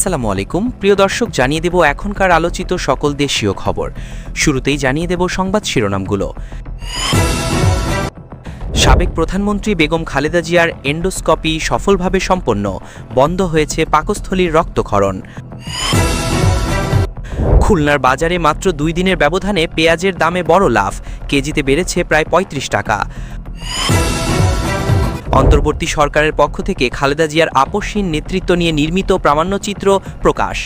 আসসালামু আলাইকুম। প্রিয় দর্শক, জানিয়ে দেব এখনকার আলোচিত সকল দেশীয় খবর। শুরুতেই জানিয়ে দেব সংবাদ শিরোনামগুলো। সাবেক প্রধানমন্ত্রী বেগম খালেদা জিয়ার এন্ডোস্কপি সফলভাবে সম্পন্ন, বন্ধ হয়েছে পাকস্থলীর রক্তক্ষরণ। খুলনার বাজারে মাত্র দুই দিনের ব্যবধানে পেঁয়াজের দামে বড় লাভ, কেজিতে বেড়েছে প্রায় পঁয়ত্রিশ টাকা। অন্তর্বর্তী সরকারের পক্ষ থেকে খালেদা জিয়ার আপসহীন নেতৃত্ব নিয়ে নির্মিত প্রামাণ্যচিত্র প্রকাশ।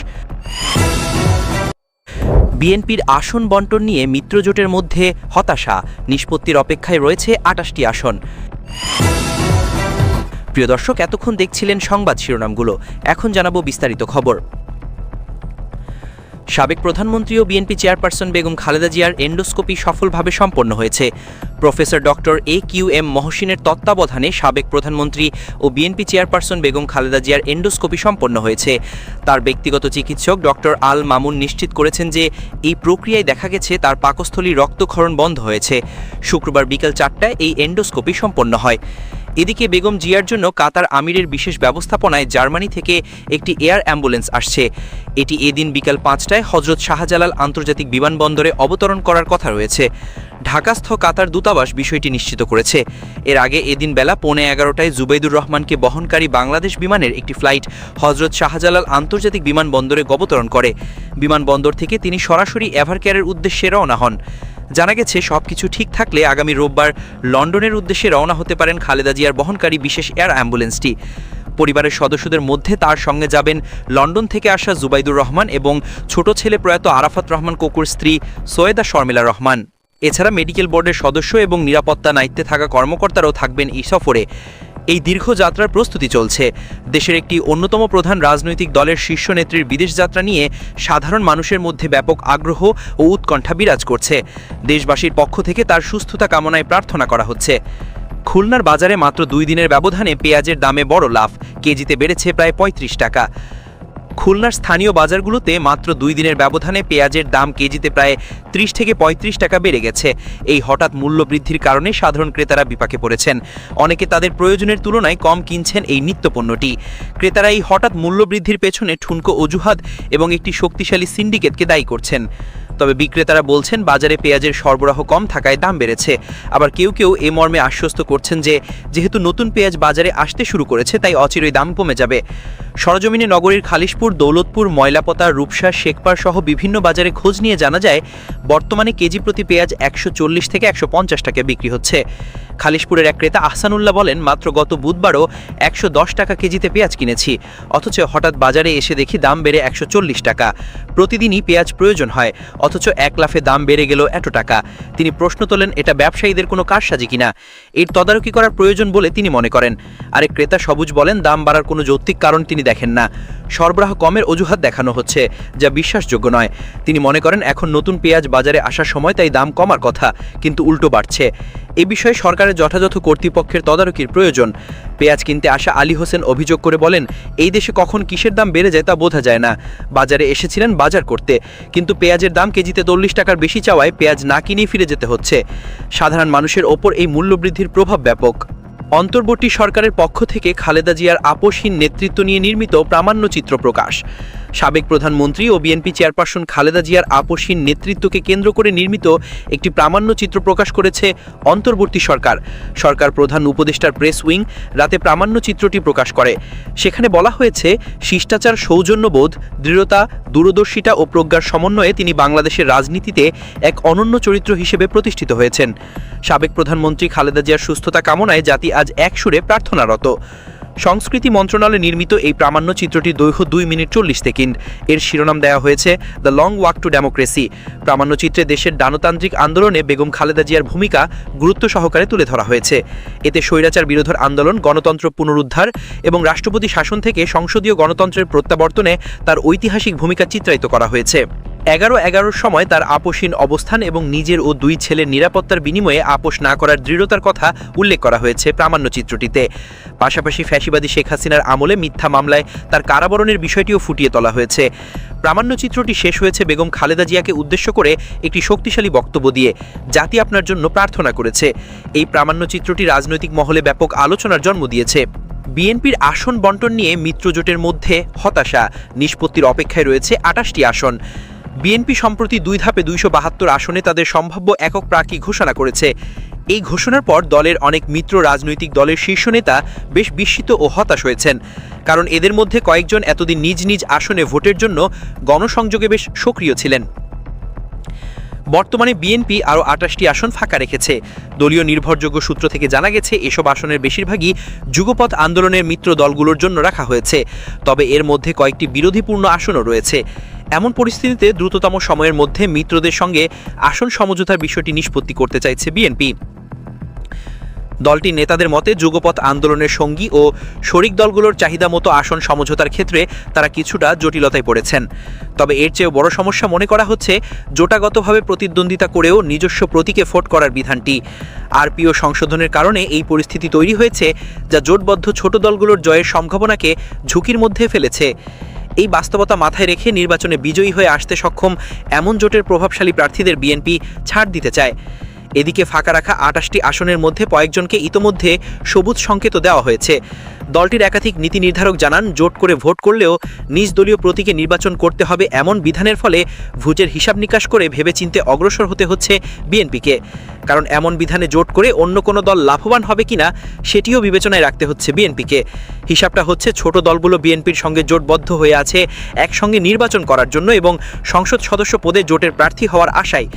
বিএনপির আসন বন্টন নিয়ে মিত্রজোটের মধ্যে হতাশা। নিষ্পত্তির অপেক্ষায় রয়েছে আটাশটি আসন। প্রিয় দর্শক, এতক্ষণ দেখছিলেন সংবাদ শিরোনামগুলো। এখন জানাব বিস্তারিত খবর। সাবেক প্রধানমন্ত্রী ও বিএনপি চেয়ারপারসন বেগম খালেদা জিয়ার এন্ডোস্কোপি সফলভাবে সম্পন্ন হয়েছে। Professor doctor A Q M মহসিনের তত্ত্বাবধানে সাবেক প্রধানমন্ত্রী ও বিএনপি চেয়ারপারসন বেগম খালেদা জিয়ার এন্ডোস্কোপি সম্পন্ন হয়েছে। তার ব্যক্তিগত চিকিৎসক ডক্টর আল মামুন নিশ্চিত করেছেন যে, এই প্রক্রিয়ায় দেখা গেছে তার পাকস্থলী রক্তক্ষরণ বন্ধ হয়েছে। শুক্রবার বিকেল চারটায় এই এন্ডোস্কোপি সম্পন্ন হয়। এদিকে বেগম জিয়ার জন্য কাতার আমিরের বিশেষ ব্যবস্থাপনায় জার্মানি থেকে একটি এয়ার অ্যাম্বুলেন্স আসছে। এটি এদিন বিকাল পাঁচটায় হজরত শাহজালাল আন্তর্জাতিক বিমানবন্দরে অবতরণ করার কথা রয়েছে। ঢাকাস্থ কাতার দূতাবাস বিষয়টি নিশ্চিত করেছে। এর আগে এদিন বেলা পৌনে এগারোটায় জুবাইদুর রহমানকে বহনকারী বাংলাদেশ বিমানের একটি ফ্লাইট হজরত শাহজালাল আন্তর্জাতিক বিমানবন্দরে অবতরণ করে। বিমানবন্দর থেকে তিনি সরাসরি এভারকেয়ারের উদ্দেশ্যে রওনা হন। জানা গেছে সব কিছু ঠিক থাকলে আগামী রোববার লন্ডনের উদ্দেশ্যে রওনা হতে পারেন খালেদা জিয়ার বহনকারী বিশেষ এয়ার অ্যাম্বুলেন্সটি। পরিবারের সদস্যদের মধ্যে তার সঙ্গে যাবেন লন্ডন থেকে আসা জুবাইদুর রহমান এবং ছোট ছেলে প্রয়াত আরাফাত রহমান কোকুর স্ত্রী সৈয়দা শর্মিলা রহমান। এছাড়া মেডিকেল বোর্ডের সদস্য এবং নিরাপত্তা দায়িত্বে থাকা কর্মকর্তারাও থাকবেন এই সফরে। এই দীর্ঘ যাত্রার প্রস্তুতি চলছে। দেশের একটি অন্যতম প্রধান রাজনৈতিক দলের শীর্ষ নেত্রীর বিদেশ যাত্রা নিয়ে সাধারণ মানুষের মধ্যে ব্যাপক আগ্রহ ও উৎকণ্ঠা বিরাজ করছে। দেশবাসীর পক্ষ থেকে তার সুস্থতা কামনায় প্রার্থনা করা হচ্ছে। খুলনার বাজারে মাত্র দুই দিনের ব্যবধানে পেঁয়াজের দামে বড় লাভ। কেজিতে বেড়েছে প্রায় পঁয়ত্রিশ টাকা। খুলনার স্থানীয় বাজারগুলোতে মাত্র দুই দিনের ব্যবধানে পেঁয়াজের দাম কেজিতে প্রায় ত্রিশ থেকে পঁয়ত্রিশ টাকা বেড়ে গেছে। এই হঠাৎ মূল্য বৃদ্ধির কারণে সাধারণ ক্রেতারা বিপাকে পড়েছেন। অনেকে তাদের প্রয়োজনের তুলনায় কম কিনছেন এই নিত্যপণ্যটি। ক্রেতারা এই হঠাৎ মূল্য বৃদ্ধির পেছনে ঠুনকো অজুহাত এবং একটি শক্তিশালী সিন্ডিকেটকে দায়ী করছেন। তবে বিক্রেতারা বলছেন, বাজারে পেঁয়াজের সরবরাহ কম থাকায় দাম বেড়েছে। আবার কেউ কেউ এ মর্মে আশ্বস্ত করছেন যে, যেহেতু নতুন পেঁয়াজ বাজারে আসতে শুরু করেছে, তাই অচিরই দাম কমে যাবে। সরজমিনে নগরীর খালিশপুর, দৌলতপুর, ময়লাপতা, রূপসা শেখপার সহ বিভিন্ন বাজারে খোঁজ নিয়ে জানা যায়, বর্তমানে কেজি প্রতি পেঁয়াজ একশো চল্লিশ থেকে একশো পঞ্চাশ টাকা বিক্রি হচ্ছে। খালিশপুরের এক ক্রেতা আহসানুল্লাহ বলেন, মাত্র গত বুধবারও একশো দশ টাকা কেজিতে পেঁয়াজ কিনেছি। অথচ হঠাৎ বাজারে এসে দেখি দাম বেড়ে একশো চল্লিশ টাকা। প্রতিদিনই পেঁয়াজ প্রয়োজন হয়। অথচ এক লাফে দাম বেড়ে গেল এত টাকা। তিনি প্রশ্ন তোলেন, এটা ব্যবসায়ীদের কোনো কারসাজি কিনা? এর তদারকি করার প্রয়োজন বলে তিনি মনে করেন। আরেক ক্রেতা সবুজ বলেন, দাম বাড়ার কোনো যৌক্তিক কারণ তিনি দেখেন না। সরবরাহ কমের অজুহাত দেখানো হচ্ছে, যা বিশ্বাসযোগ্য নয়। তিনি মনে করেন, এখন নতুন পেঁয়াজ বাজারে আসার সময় তাই দাম কমার কথা, কিন্তু উল্টো বাড়ছে। এ বিষয়ে সরকারের যথাযথ কর্তৃপক্ষের তদারকির প্রয়োজন। পেঁয়াজ কিনতে আসা আলী হোসেন অভিযোগ করে বলেন, এই দেশে কখন কিসের দাম বেড়ে যায় তা বোঝা যায় না। বাজারে এসেছিলেন বাজার করতে, কিন্তু পেঁয়াজের দাম কেজিতে চল্লিশ টাকার বেশি চাওয়ায় পেঁয়াজ না কিনেই ফিরে যেতে হচ্ছে। সাধারণ মানুষের ওপর এই মূল্যবৃদ্ধির প্রভাব ব্যাপক। অন্তর্বর্তী সরকারের পক্ষ থেকে খালেদা জিয়ার আপসহীন নেতৃত্ব নিয়ে নির্মিত প্রামাণ্যচিত্র প্রকাশ। সাবেক প্রধানমন্ত্রী ও বিএনপি চেয়ারপারসন খালেদা জিয়ার আপসহীন নেতৃত্বকে কেন্দ্র করে নির্মিত একটি প্রামাণ্যচিত্র প্রকাশ করেছে অন্তর্বর্তী সরকার। সরকার প্রধান উপদেষ্টার প্রেস উইং রাতে প্রামাণ্যচিত্রটি প্রকাশ করে। সেখানে বলা হয়েছে, শিষ্টাচার, সৌজন্যবোধ, দৃঢ়তা, দূরদর্শিতা ও প্রজ্ঞার সমন্বয়ে তিনি বাংলাদেশের রাজনীতিতে এক অনন্য চরিত্র হিসেবে প্রতিষ্ঠিত হয়েছেন। সাবেক প্রধানমন্ত্রী খালেদা জিয়ার সুস্থতা কামনায় জাতি আজ একসুরে প্রার্থনারত। সংস্কৃতি মন্ত্রণালয়ে নির্মিত এই প্রামাণ্য চিত্রটির দৈর্ঘ্য দুই মিনিট চল্লিশ সেকেন্ড। এর শিরোনাম দেওয়া হয়েছে, the long walk to democracy প্রামাণ্যচিত্রে দেশের ডানতান্ত্রিক আন্দোলনে বেগম খালেদা জিয়ার ভূমিকা গুরুত্ব সহকারে তুলে ধরা হয়েছে। এতে স্বৈরাচার বিরোধের আন্দোলন, গণতন্ত্র পুনরুদ্ধার এবং রাষ্ট্রপতি শাসন থেকে সংসদীয় গণতন্ত্রের প্রত্যাবর্তনে তার ঐতিহাসিক ভূমিকা চিত্রায়িত করা হয়েছে। এগারো এগারোর সময় তার আপোষহীন অবস্থান এবং নিজের ও দুই ছেলের নিরাপত্তার বিনিময়ে আপোষ না করার দৃঢ়তার কথা উল্লেখ করা হয়েছে প্রামাণ্য চিত্রটিতে। পাশাপাশি ফ্যাসিবাদী শেখ হাসিনার আমলে মিথ্যা মামলায় তার কারাবরণের বিষয়টিও ফুটিয়ে তোলা হয়েছে। প্রামাণ্য চিত্রটি শেষ হয়েছে বেগম খালেদা জিয়াকে উদ্দেশ্য করে একটি শক্তিশালী বক্তব্য দিয়ে। জাতি আপনার জন্য প্রার্থনা করেছে। এই প্রামাণ্য চিত্রটি রাজনৈতিক মহলে ব্যাপক আলোচনার জন্ম দিয়েছে। বিএনপির আসন বন্টন নিয়ে মিত্রজোটের মধ্যে হতাশা। নিষ্পত্তির অপেক্ষায় রয়েছে আটাশটি আসন। বিএনপি সম্প্রতি দুই ধাপে দুইশো বাহাত্তর আসনে তাদের সম্ভাব্য একক প্রার্থী ঘোষণা করেছে। এই ঘোষণার পর দলের অনেক মিত্র রাজনৈতিক দলের শীর্ষ নেতা বেশ বিস্মিত ও হতাশ হয়েছেন। কারণ এদের মধ্যে কয়েকজন এতদিন নিজ নিজ আসনে ভোটের জন্য গণসংযোগে বেশ সক্রিয় ছিলেন। বর্তমানে বিএনপি আরও আটাশটি আসন ফাঁকা রেখেছে। দলীয় নির্ভরযোগ্য সূত্র থেকে জানা গেছে, এসব আসনের বেশিরভাগই যুগপথ আন্দোলনের মিত্র দলগুলোর জন্য রাখা হয়েছে। তবে এর মধ্যে কয়েকটি বিরোধীপূর্ণ আসনও রয়েছে। এমন পরিস্থিতিতে দ্রুততম সময়ের মধ্যে মিত্রদের সঙ্গে আসন সমঝোতার বিষয়টি নিষ্পত্তি করতে চাইছে বিএনপি দলটির নেতাদের মতে, যুগপথ আন্দোলনের সঙ্গী ও শরিক দলগুলোর চাহিদা মতো আসন সমঝোতার ক্ষেত্রে তারা কিছুটা জটিলতায় পড়েছেন। তবে এর চেয়েও বড় সমস্যা মনে করা হচ্ছে, জোটাগতভাবে প্রতিদ্বন্দ্বিতা করেও নিজস্ব প্রতীকে ভোট করার বিধানটি। আরপিও সংশোধনের কারণে এই পরিস্থিতি তৈরি হয়েছে, যা জোটবদ্ধ ছোট দলগুলোর জয়ের সম্ভাবনাকে ঝুঁকির মধ্যে ফেলেছে। এই বাস্তবতা মাথায় রেখে নির্বাচনে বিজয়ী হয়ে আসতে সক্ষম এমন জোটের প্রভাবশালী প্রার্থীদের বিএনপি ছাড় দিতে চায়। এদিকে ফাঁকা রাখা আটাশটি আসনের মধ্যে কয়েকজনকে ইতোমধ্যে সবুজ সংকেত দেওয়া হয়েছে। দলটির একাধিক নীতি নির্ধারক জানান, জোট করে ভোট করলেও নিজ দলীয় প্রতীকে নির্বাচন করতে হবে এমন বিধানের ফলে ভোটের হিসাব নিকাশ করে ভেবেচিন্তে অগ্রসর হতে হচ্ছে বিএনপিকে। কারণ এমন বিধানে জোট করে অন্য কোনো দল লাভবান হবে কিনা, সেটিও বিবেচনায় রাখতে হচ্ছে বিএনপিকে। হিসাবটা হচ্ছে, ছোট দলগুলো বিএনপির সঙ্গে জোটবদ্ধ হয়ে আছে, একসঙ্গে নির্বাচন করার জন্য এবং সংসদ সদস্য পদে জোটের প্রার্থী হওয়ার আশায়।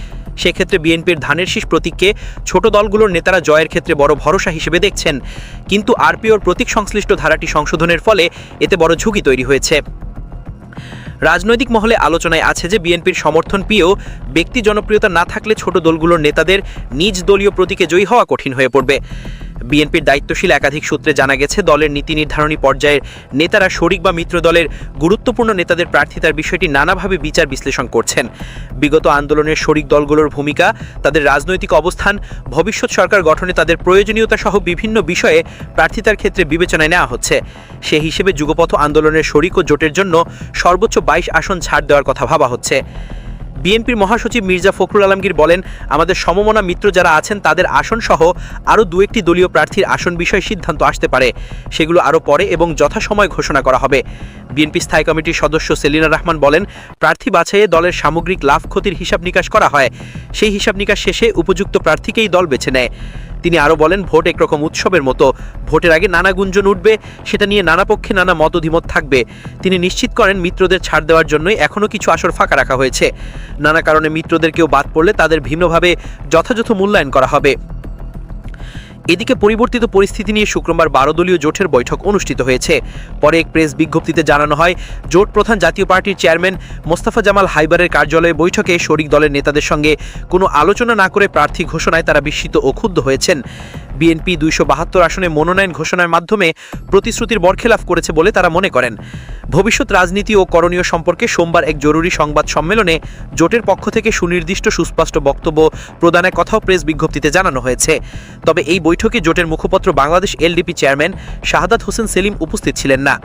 সেক্ষেত্রে বিএনপির ধানের শীষ প্রতীককে ছোট দলগুলোর নেতারা জয়ের ক্ষেত্রে বড় ভরসা হিসেবে দেখছেন। কিন্তু আরপিওর প্রতীক সংশ্লিষ্ট ধারাটি সংশোধনের ফলে এতে বড় ঝুঁকি তৈরি হয়েছে। রাজনৈতিক মহলে আলোচনায় আছে যে বিএনপির সমর্থন পেয়েও ব্যক্তি জনপ্রিয়তা না থাকলে ছোট দলগুলোর নেতাদের নিজ দলীয় প্রতীকে জয়ী হওয়া কঠিন হয়ে পড়বে। বিএনপির দায়িত্বশীল একাধিক সূত্রে জানা গেছে, দলের নীতি নির্ধারণী পর্যায়ের নেতারা শরিক বা মিত্র দলের গুরুত্বপূর্ণ নেতাদের প্রার্থিতার বিষয়টি নানাভাবে বিচার বিশ্লেষণ করছেন। বিগত আন্দোলনের শরিক দলগুলোর ভূমিকা, তাদের রাজনৈতিক অবস্থান, ভবিষ্যৎ সরকার গঠনে তাদের প্রয়োজনীয়তা সহ বিভিন্ন বিষয়ে প্রার্থিতার ক্ষেত্রে বিবেচনায় নেওয়া হচ্ছে। সে হিসেবে যুগপথ আন্দোলনের শরিক ও জোটের জন্য সর্বোচ্চ বাইশ আসন ছাড় দেওয়ার কথা ভাবা হচ্ছে। বিএনপির মহাসচিব মির্জা ফখরুল আলমগীর বলেন, আমাদের সমমনা মিত্র যারা আছেন তাদের আসন সহ আরও দু একটি দলীয় প্রার্থীর আসন বিষয়ে সিদ্ধান্ত আসতে পারে। সেগুলো আরও পরে এবং যথাসময় ঘোষণা করা হবে। বিএনপি স্থায়ী কমিটির সদস্য সেলিনা রহমান বলেন, প্রার্থী বাছাইয়ে দলের সামগ্রিক লাভ ক্ষতির হিসাব নিকাশ করা হয়। সেই হিসাব নিকাশ শেষে উপযুক্ত প্রার্থীকেই দল বেছে নেয়। তিনি আরও বলেন, ভোট একরকম উৎসবের মতো। ভোটের আগে নানা গুঞ্জন উঠবে, সেটা নিয়ে নানা পক্ষে নানা মতধিমত থাকবে। তিনি নিশ্চিত করেন, মিত্রদের ছাড় দেওয়ার জন্যই এখনও কিছু আসর ফাঁকা রাখা হয়েছে। নানা কারণে মিত্রদের কেউ বাদ পড়লে তাদের ভিন্নভাবে যথাযথ মূল্যায়ন করা হবে। এদিকে পরিবর্তিত পরিস্থিতি নিয়ে শুক্রবার বারো দলীয় জোটের বৈঠক অনুষ্ঠিত হয়েছে। পরে এক প্রেস বিজ্ঞপ্তিতে জানানো হয়, জোট প্রধান জাতীয় পার্টির চেয়ারম্যান মোস্তাফা জামাল হাইবারের কার্যালয়ে বৈঠকে শরিক দলের নেতাদের সঙ্গে কোনো আলোচনা না করে প্রার্থী ঘোষণায় তারা বিস্মিত ও ক্ষুব্ধ হয়েছেন। বিএনপি দুইশো বাহাত্তর আসনে মনোনয়ন ঘোষণার মাধ্যমে প্রতিশ্রুতির বরখেলাপ করেছে বলে তারা মনে করেন। ভবিষ্যৎ রাজনীতি ও করণীয় সম্পর্কে সোমবার এক জরুরি সংবাদ সম্মেলনে জোটের পক্ষ থেকে সুনির্দিষ্ট সুস্পষ্ট বক্তব্য প্রদানের কথাও প্রেস বিজ্ঞপ্তিতে জানানো হয়েছে। তবে এই বৈঠকে জোটের মুখপত্র বাংলাদেশ এলডিপি চেয়ারম্যান শাহাদাত হোসেন সেলিম উপস্থিত ছিলেন না।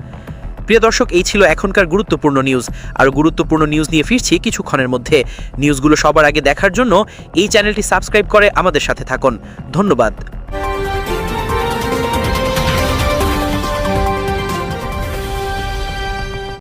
প্রিয় দর্শক, এই ছিল এখনকার গুরুত্বপূর্ণ নিউজ। আর গুরুত্বপূর্ণ নিউজ নিয়ে ফিরছি কিছুক্ষণের মধ্যে। নিউজগুলো সবার আগে দেখার জন্য এই চ্যানেলটি সাবস্ক্রাইব করে আমাদের সাথে থাকুন। ধন্যবাদ।